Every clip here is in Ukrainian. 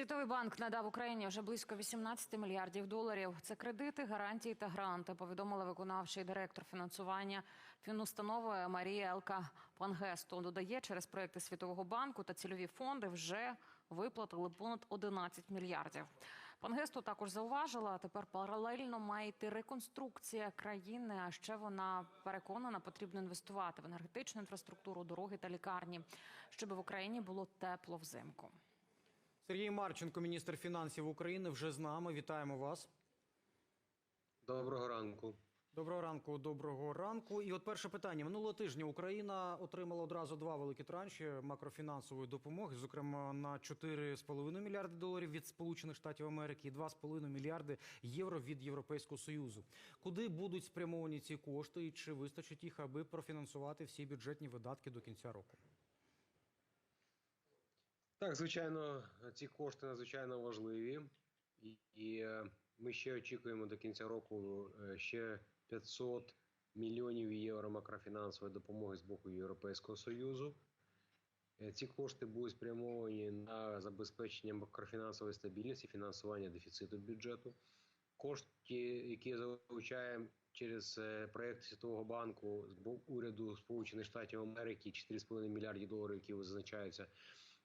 Світовий банк надав Україні вже близько 18 мільярдів доларів. Це кредити, гарантії та гранти. Повідомила виконавчий директор фінансування фінустанови Марія Елка Пангесто. Додає, через проекти Світового банку та цільові фонди вже виплатили понад 11 мільярдів. Пангесто також зауважила, тепер паралельно має йти реконструкція країни. А ще вона переконана, потрібно інвестувати в енергетичну інфраструктуру, дороги та лікарні, щоб в Україні було тепло взимку. Сергій Марченко, міністр фінансів України, вже з нами. Вітаємо вас. Доброго ранку. Доброго ранку, доброго ранку. І от перше питання. Минулого тижня Україна отримала одразу два великі транші макрофінансової допомоги, зокрема на 4,5 мільярди доларів від Сполучених Штатів Америки і 2,5 мільярди євро від Європейського Союзу. Куди будуть спрямовані ці кошти і чи вистачить їх, аби профінансувати всі бюджетні видатки до кінця року? Так, звичайно, ці кошти надзвичайно важливі, і, е, ми ще очікуємо до кінця року е, ще 500 мільйонів євро макрофінансової допомоги з боку Європейського союзу. Е, Ці кошти будуть спрямовані на забезпечення макрофінансової стабільності, фінансування дефіциту бюджету. Кошти, які залучаємо через проект Світового банку з боку уряду Сполучених Штатів Америки, 4,5 мільярдів доларів, які визначаються,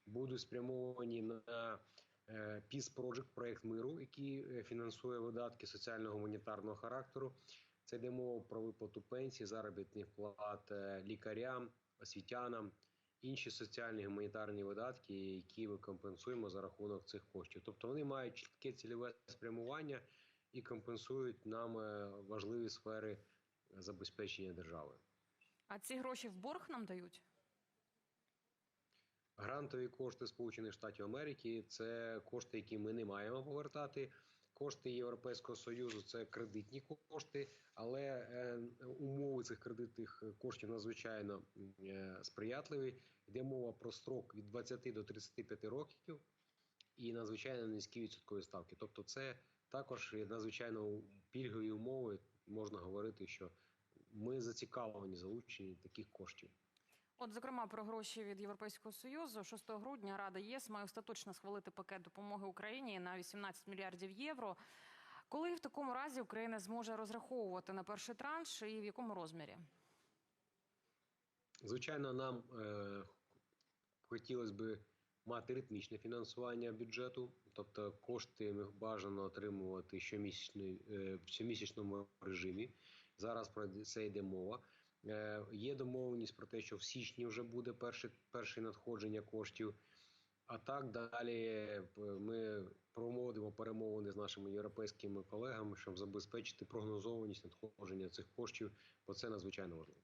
будуть спрямовані на е, Peace Project, проект миру, який е, фінансує видатки соціально-гуманітарного характеру. Це йде мова про виплату пенсій, заробітних плат лікарям, освітянам, інші соціальні гуманітарні видатки, які ми компенсуємо за рахунок цих коштів. Тобто вони мають чітке цільове спрямування і компенсують нам е, важливі сфери забезпечення держави. А ці гроші в борг нам дають? Грантові кошти Сполучених Штатів Америки це кошти, які ми не маємо повертати. Кошти Європейського союзу це кредитні кошти, але е, умови цих кредитних коштів надзвичайно е, сприятливі. Йде мова про строк від 20 до 35 років і надзвичайно низькі відсоткові ставки. Тобто, це також надзвичайно пільгові умови. Можна говорити, що ми зацікавлені залученні таких коштів. От, зокрема, про гроші від Європейського союзу 6 грудня Рада ЄС має остаточно схвалити пакет допомоги Україні на 18 мільярдів євро. Коли в такому разі Україна зможе розраховувати на перший транш і в якому розмірі? Звичайно, нам е, хотілося б мати ритмічне фінансування бюджету, тобто кошти ми бажано отримувати щомісячний, е, в щомісячному режимі. Зараз про це йде мова. Е, є домовленість про те, що в січні вже буде перше, перше надходження коштів. А так далі е, ми проводимо перемовини з нашими європейськими колегами, щоб забезпечити прогнозованість надходження цих коштів, бо це надзвичайно важливо.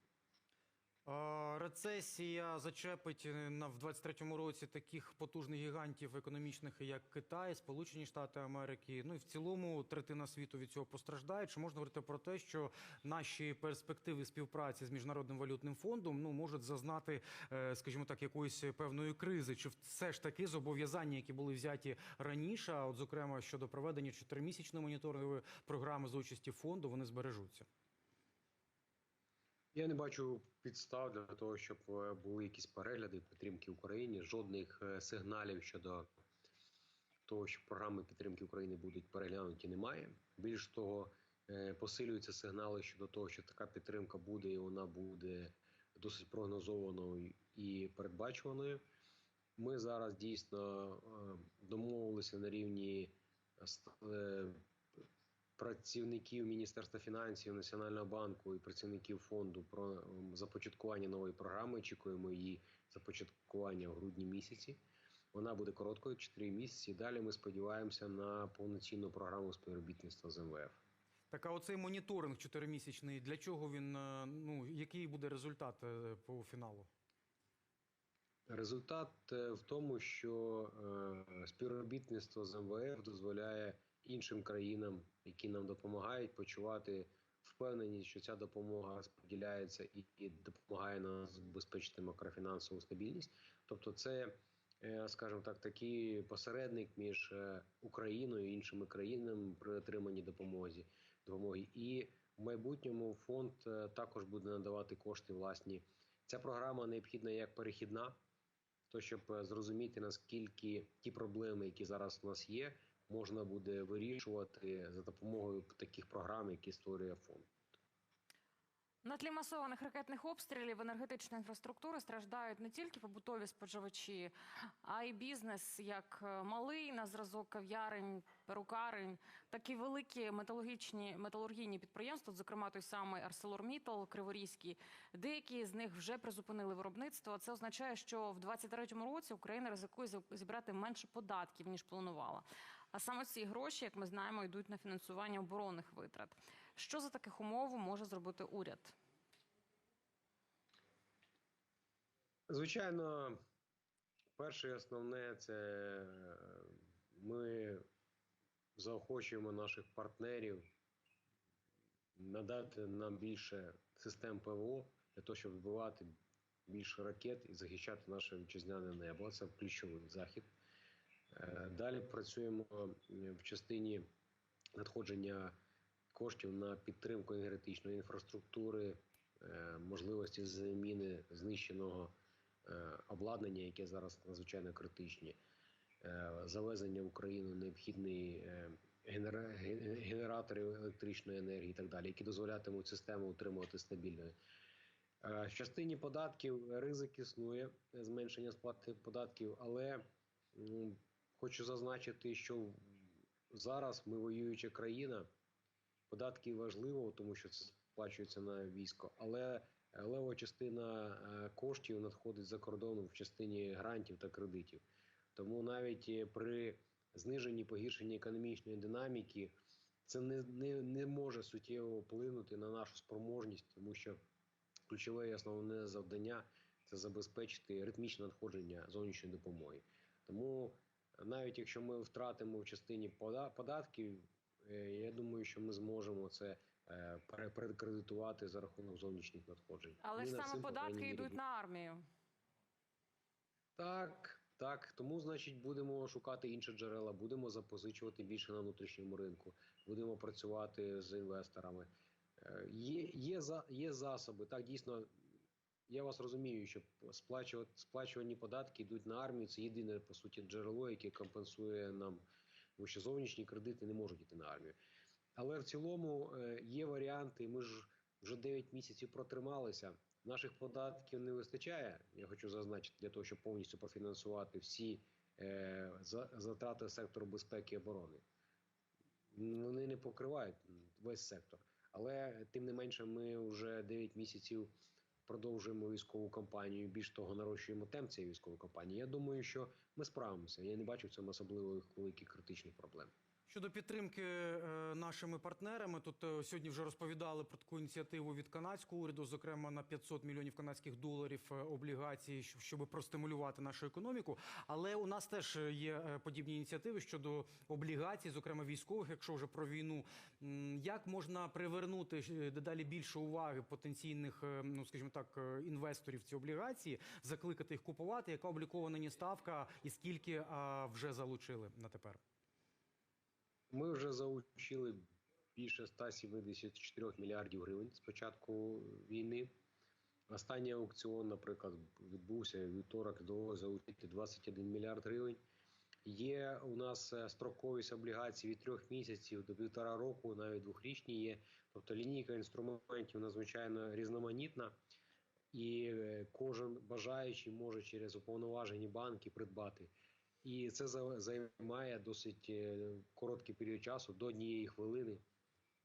Рецесія зачепить е, на в 23-му році таких потужних гігантів економічних, як Китай, Сполучені Штати Америки. Ну і в цілому третина світу від цього постраждає. Чи можна говорити про те, що наші перспективи співпраці з міжнародним валютним фондом ну можуть зазнати, е, скажімо так, якоїсь певної кризи? Чи все ж таки зобов'язання, які були взяті раніше, от зокрема щодо проведення чотиримісячної моніторингової програми з участі фонду, вони збережуться? Я не бачу підстав для того, щоб е, були якісь перегляди підтримки Україні. Жодних е, сигналів щодо того, що програми підтримки України будуть переглянуті, немає. Більш того, е, посилюються сигнали щодо того, що така підтримка буде, і вона буде досить прогнозованою і передбачуваною. Ми зараз дійсно домовилися на рівні працівників Міністерства фінансів, Національного банку і працівників фонду про започаткування нової програми. Очікуємо її започаткування в грудні місяці. Вона буде короткою 4 місяці. Далі ми сподіваємося на повноцінну програму співробітництва з МВФ. Так, а оцей моніторинг чотиримісячний, для чого він е, ну який буде результат е, по фіналу? Результат е, в тому, що співробітництво з МВФ дозволяє іншим країнам, які нам допомагають, почувати впевненість, що ця допомога розподіляється і, і допомагає нам забезпечити макрофінансову стабільність. Тобто, це, скажімо так, такий посередник між Україною і іншими країнами при отриманні допомоги допомоги. І в майбутньому фонд також буде надавати кошти власні. Ця програма необхідна як перехідна. то щоб е, зрозуміти наскільки ті проблеми, які зараз у нас є, можна буде вирішувати за допомогою таких програм, які створює фонд. На тлі масованих ракетних обстрілів енергетичної інфраструктури страждають не тільки побутові споживачі, а й бізнес, як е, малий на зразок кав'ярень, перукарень, так і великі металургічні металургійні підприємства, зокрема той самий ArcelorMittal Криворізький. Деякі з них вже призупинили виробництво. Це означає, що в 2023 році Україна ризикує зі- зібрати менше податків ніж планувала. А саме ці гроші, як ми знаємо, йдуть на фінансування оборонних витрат. Що за таких умов може зробити уряд? Звичайно, перше і основне це е, ми заохочуємо наших партнерів надати нам більше систем ПВО для того, щоб вбивати більше ракет і захищати наше вітчизняне небо. Це ключовий захід. Е, Далі працюємо в частині надходження коштів на підтримку енергетичної інфраструктури, е, можливості заміни знищеного е, обладнання, яке зараз надзвичайно критичні, е, завезення в Україну необхідної генера- ге- генераторів електричної енергії і так далі, які дозволятимуть систему утримувати стабільною. В частині податків ризик існує зменшення сплати податків, але хочу зазначити, що зараз ми воююча країна. Податки важливо, тому що це сплачується на військо, але е, лева частина е, коштів надходить за кордону в частині грантів та кредитів. Тому навіть е, при зниженні погіршенні економічної динаміки це не, не, не може суттєво вплинути на нашу спроможність, тому що ключове і основне завдання це забезпечити ритмічне надходження зовнішньої допомоги. Тому навіть якщо ми втратимо в частині пода- податків, е, я думаю, що ми зможемо це е, перекредитувати за рахунок зовнішніх надходжень. Але Ми ж саме податки йдуть на армію. Так, так. Тому, значить, будемо шукати інші джерела, будемо запозичувати більше на внутрішньому ринку, будемо працювати з інвесторами. Е, Є, є, є засоби. Так, дійсно, я вас розумію, що сплачувані податки йдуть на армію. Це єдине, по суті, джерело, яке компенсує нам, тому що зовнішні кредити не можуть йти на армію. Але в цілому е, є варіанти. Ми ж вже 9 місяців протрималися. Наших податків не вистачає. Я хочу зазначити для того, щоб повністю профінансувати всі е, затрати сектору безпеки і оборони. Вони не покривають весь сектор. Але тим не менше, ми вже 9 місяців продовжуємо військову кампанію. Більш того, нарощуємо темп цієї військової кампанії. Я думаю, що ми справимося. Я не бачу в цьому особливо великих критичних проблем. Щодо підтримки е, нашими партнерами, тут е, сьогодні вже розповідали про таку ініціативу від канадського уряду, зокрема на 500 мільйонів канадських доларів е, облігацій, щоб простимулювати нашу економіку. Але у нас теж є подібні ініціативи щодо облігацій, зокрема військових, якщо вже про війну. Як можна привернути дедалі більше уваги потенційних, ну скажімо так, інвесторів ці облігації, закликати їх купувати? Яка облікована ні ставка, і скільки вже залучили на тепер? Ми вже залучили більше 174 мільярдів гривень з початку війни. Останній аукціон, наприклад, відбувся вівторок, вдалося залучити 21 мільярд гривень. Є у нас е, строковість облігацій від трьох місяців до півтора року, навіть двохрічні є. Тобто лінійка інструментів надзвичайно різноманітна, і е, кожен бажаючий може через уповноважені банки придбати. І це займає досить е, короткий період часу до однієї хвилини.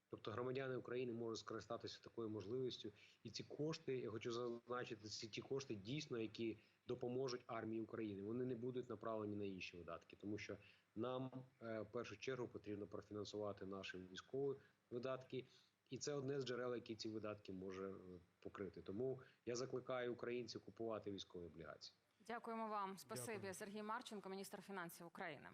Тобто громадяни України можуть скористатися такою можливістю. І ці кошти, я хочу зазначити, це ті кошти дійсно, які допоможуть армії України. Вони не будуть направлені на інші видатки, тому що нам е, в першу чергу потрібно профінансувати наші військові видатки. І це одне з джерел, які ці видатки може е, покрити. Тому я закликаю українців купувати військові облігації. Дякуємо вам. Спасибі, Дякую. Сергій Марченко, міністр фінансів України.